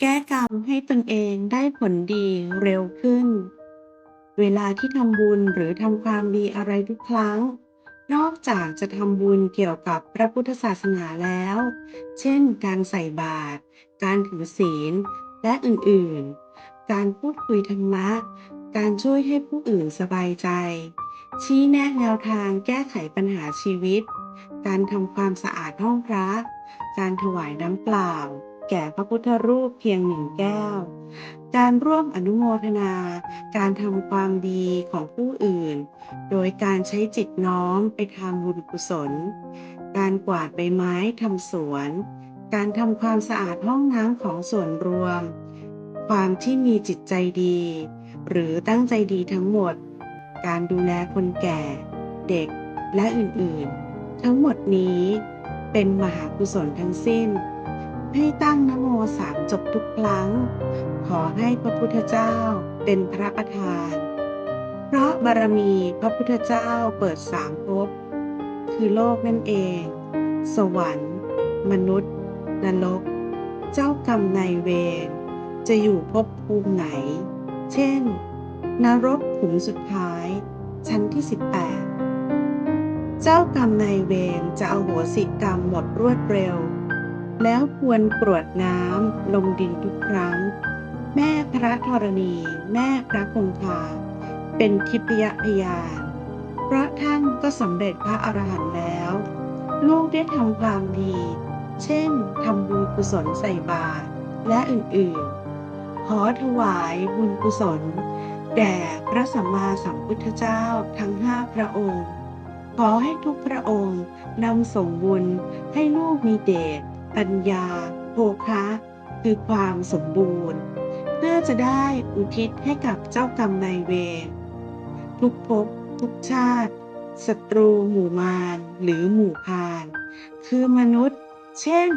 แก้กรรมให้ตนเองได้ผลดีเร็วขึ้น เวลาที่ทำบุญหรือทำความดีอะไรทุกครั้ง นอกจากจะทำบุญเกี่ยวกับพระพุทธศาสนาแล้ว เช่น การใส่บาตร การถือศีล และอื่นๆ การพูดคุยธรรมะ การช่วยให้ผู้อื่นสบายใจ ชี้แนะแนวทางแก้ไขปัญหาชีวิต การทำความสะอาดห้องพระ การถวายน้ำเปล่า แก่พระพุทธรูปเพียงหนึ่งแก้ว การร่วมอนุโมทนา การทำความดีของผู้อื่น โดยการใช้จิตน้อมไปทางบุญกุศล การกวาดใบไม้ทำสวน การทำความสะอาดห้องน้ำของส่วนรวม ความที่มีจิตใจดี หรือตั้งใจดีทั้งหมด การดูแลคนแก่ เด็กและอื่นๆ ทั้งหมดนี้เป็นมหากุศลทั้งสิ้น ให้ตั้งนโมสามจบทุกครั้ง ขอให้พระพุทธเจ้าเป็นพระประธาน เพราะบารมีพระพุทธเจ้าเปิดสามภพคือโลกนั่นเอง สวรรค์ มนุษย์ นรก เจ้ากรรมนายเวรจะอยู่ภพภูมิไหน เช่น นรกขุมสุดท้าย ชั้นที่ 18 เจ้ากรรมนายเวรจะเอาโหสิกรรมหมดรวดเร็ว แล้วควรกรวดน้ำลงดินทุกครั้ง แม่พระธรณี แม่พระคงคา เป็นทิพยพยานพระท่านก็สำเร็จพระอรหันต์แล้ว ลูกได้ทำความดี เช่นทำบุญกุศลใส่บาตรและอื่นๆ ขอถวายบุญกุศล แด่พระสัมมาสัมพุทธเจ้าทั้งห้าพระองค์ ขอให้ทุกพระองค์นำส่งบุญให้ลูกมีเดช ปัญญาโภคะคือความสมบูรณ์ เพื่อจะได้อุทิศให้กับเจ้ากรรมนายเวรทุกภพทุกชาติศัตรูหมู่มารหรือหมู่พาน คือมนุษย์ เช่น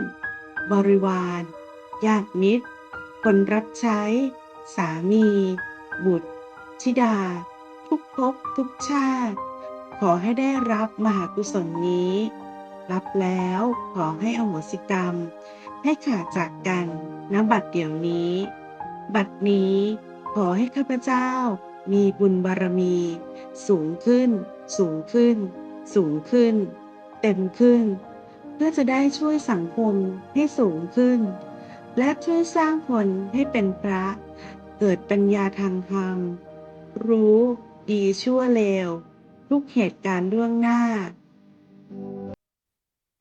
บริวารญาติมิตร คนรับใช้ สามี บุตร ธิดา ทุกภพทุกชาติ ขอให้ได้รับมหากุศลนี้ รับแล้วขอให้อโหสิกรรม ให้ขาดจากกันณบัดเดี๋ยวนี้ บัดนี้ขอให้ข้าพเจ้ามีบุญบารมี สูงขึ้น สูงขึ้น สูงขึ้น เต็มขึ้น เพื่อจะได้ช่วยสังคมให้สูงขึ้น และช่วยสร้างคนให้เป็นพระ เกิดปัญญาทางธรรม รู้ดีชั่วเลว ทุกเหตุการณ์ล่วงหน้า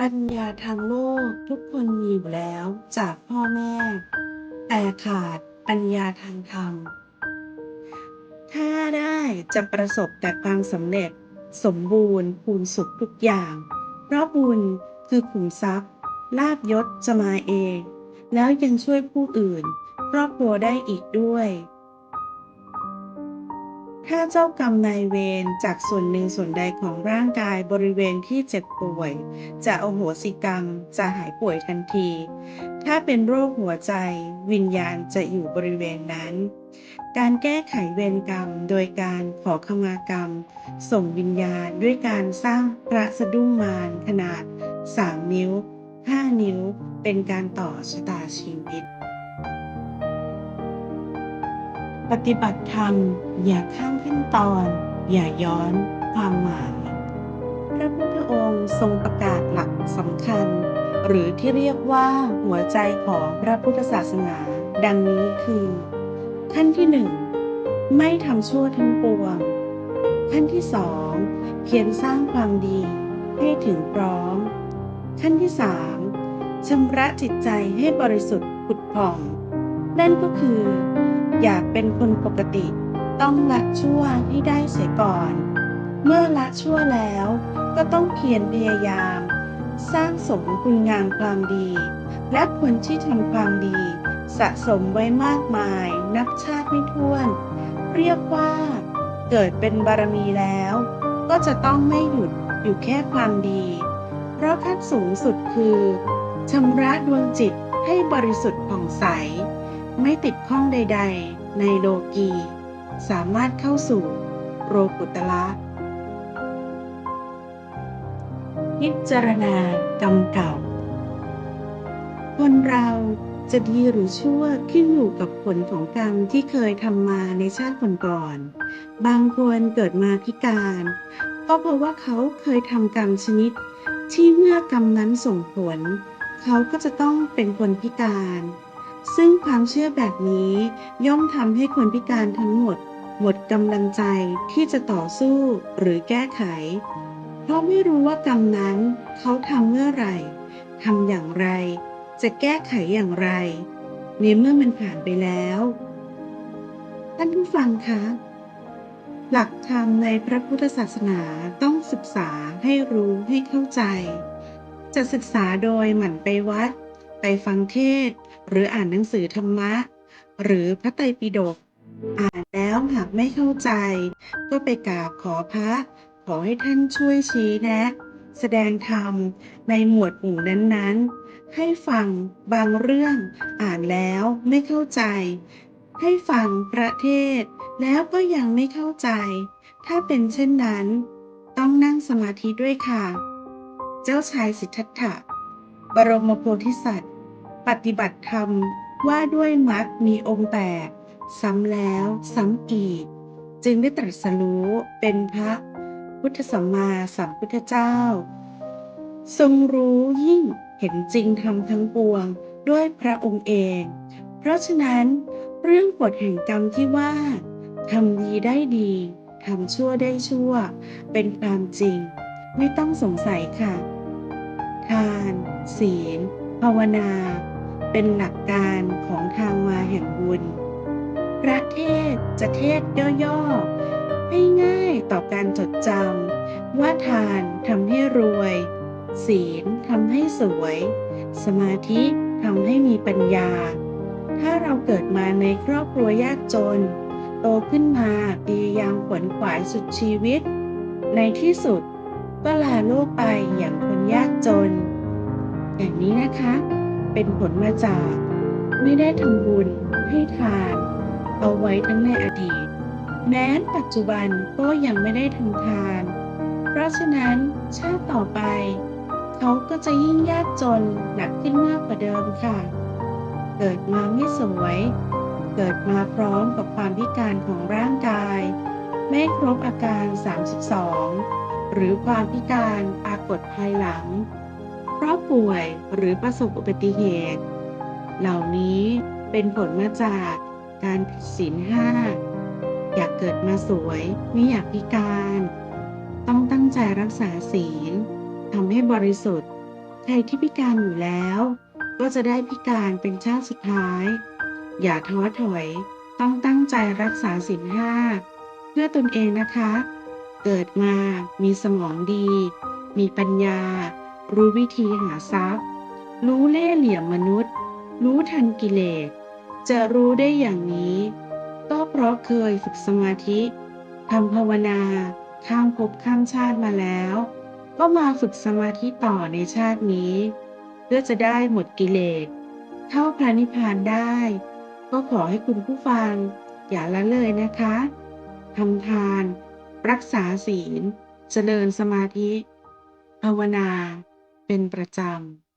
ปัญญาทางโลกทุกคนมีอยู่แล้วจากพ่อแม่ แต่ขาดปัญญาทางธรรม ถ้าได้จะประสบแต่ความสำเร็จ สมบูรณ์ภูนสุขทุกอย่าง เพราะบุญคือขุมทรัพย์ลาบยศจะมาเอง แล้วยังช่วยผู้อื่น ครอบครัวได้อีกด้วย ถ้าเจ้ากรรมนายเวรจากส่วนหนึ่งส่วนใดของร่างกายบริเวณที่เจ็บป่วย จะโอโหสิกรรมจะหายป่วยทันที ถ้าเป็นโรคหัวใจ วิญญาณจะอยู่บริเวณนั้น การแก้ไขเวรกรรมโดยการขอขมากรรม ส่งวิญญาณด้วยการสร้างพระสะดุ้งมารขนาด 3 นิ้ว 5 นิ้ว เป็นการต่อชะตาชีวิต ปฏิบัติธรรมอย่าข้ามขั้นตอน อย่าย้อนความหมาย พระพุทธองค์ทรงประกาศหลักสำคัญ หรือที่เรียกว่าหัวใจของพระพุทธศาสนา ดังนี้คือ ขั้นที่หนึ่งไม่ทำชั่วทั้งปวง ขั้นที่สองเพียรสร้างความดีให้ถึงพร้อม ขั้นที่สามชำระจิตใจให้บริสุทธิ์ผุดผ่อง นั่นก็คือ อยากเป็นคนปกติ ต้องละชั่วให้ได้เสียก่อน เมื่อละชั่วแล้วก็ต้องเพียรพยายาม สร้างสมคุณงามความดี และคนที่ทำความดี สะสมไว้มากมาย นับชาติไม่ถ้วน เรียกว่าเกิดเป็นบารมีแล้ว ก็จะต้องไม่หยุดอยู่แค่ความดี เพราะขั้นสูงสุดคือชำระดวงจิตให้บริสุทธิ์ผ่องใส ไม่ติดข้องใด ๆ ในโลกี สามารถเข้าสู่โรกุตละพิจารณากรรมเก่า คนเราจะดีหรือชั่วขึ้นอยู่กับผลของกรรมที่เคยทำมาในชาติก่อนๆบางคนเกิดมาพิการ ก็เพราะว่าเขาเคยทำกรรมชนิด ที่เมื่อกรรมนั้นส่งผล เขาก็จะต้องเป็นคนพิการ ซึ่งความเชื่อแบบนี้ย่อมทำให้คนพิการทั้งหมด หมดกำลังใจที่จะต่อสู้หรือแก้ไข เพราะไม่รู้ว่ากรรมนั้นเขาทำเมื่อไหร่ทำอย่างไร จะแก้ไขอย่างไรในเมื่อมันผ่านไปแล้วท่านผู้ฟังคะหลักธรรมในพระพุทธศาสนาต้องศึกษาให้รู้ให้เข้าใจ จะศึกษาโดยหมั่นไปวัด ไปฟังเทศ หรืออ่านหนังสือธรรมะ หรือพระไตรปิฎกอ่านแล้วหากไม่เข้าใจ ก็ไปกราบขอพระ ขอให้ท่านช่วยชี้แนะ แสดงธรรมในหมวดหมู่นั้นๆ ให้ฟังบางเรื่องอ่านแล้วไม่เข้าใจ ให้ฟังประเทศ แล้วก็ยังไม่เข้าใจ ถ้าเป็นเช่นนั้น ต้องนั่งสมาธิด้วยค่ะ เจ้าชายสิทธัตถะ บรมโพธิสัตว ปฏิบัติธรรมว่าด้วยมรรคมีองค์แปดซ้ำแล้วซ้ำอีก จึงได้ตรัสรู้เป็นพระพุทธสัมมาสัมพุทธเจ้า ทรงรู้ยิ่งเห็นจริงทำทั้งปวงด้วยพระองค์เอง เพราะฉะนั้นเรื่องกฎแห่งกรรมที่ว่าทำดีได้ดีทำชั่วได้ชั่ว เป็นความจริง ไม่ต้องสงสัยค่ะ ทาน ศีล ภาวนา เป็นหลักการของทางมาแห่งบุญ พระเทศจะเทศย่อๆ ให้ง่ายต่อการจดจำว่าทานทำให้รวย ศีลทำให้สวย สมาธิทำให้มีปัญญา ถ้าเราเกิดมาในครอบครัวยากจน โตขึ้นมาพยายามขวนขวายสุดชีวิต ในที่สุดก็ลาโลกไปอย่างคนยากจน อย่างนี้นะคะ เป็นผลมาจาก ไม่ได้ทำบุญให้ทาน เอาไว้ทั้งในอดีต แม้ปัจจุบันก็ยังไม่ได้ทำทาน เพราะฉะนั้นชาติต่อไป เขาก็จะยิ่งยากจนหนักขึ้นมากกว่าเดิมค่ะ เกิดมาไม่สวย เกิดมาพร้อมกับความพิการของร่างกาย ไม่ครบอาการ 32 หรือความพิการปรากฏภายหลัง เพราะป่วยหรือประสบอุบัติเหตุ เหล่านี้เป็นผลมาจากการผิดศีลห้าอยากเกิดมาสวยไม่อยากพิการ ต้องตั้งใจรักษาศีลทำให้บริสุทธิ์ ใครที่พิการอยู่แล้ว ก็จะได้พิการเป็นชาติสุดท้าย อย่าท้อถอย ต้องตั้งใจรักษาศีลห้าเพื่อตนเองนะคะ เกิดมามีสมองดี มีปัญญา รู้วิธีหาทรัพย์ รู้เล่ห์เหลี่ยมมนุษย์ รู้ทันกิเลส จะรู้ได้อย่างนี้ ก็เพราะเคยฝึกสมาธิทำภาวนาข้ามภพข้ามชาติมาแล้ว ก็มาฝึกสมาธิต่อในชาตินี้ เพื่อจะได้หมดกิเลสเข้าพระนิพพานได้ ก็ขอให้คุณผู้ฟัง อย่าละเลยนะคะทำทาน รักษาศีล เจริญสมาธิ ภาวนา เป็นประจำ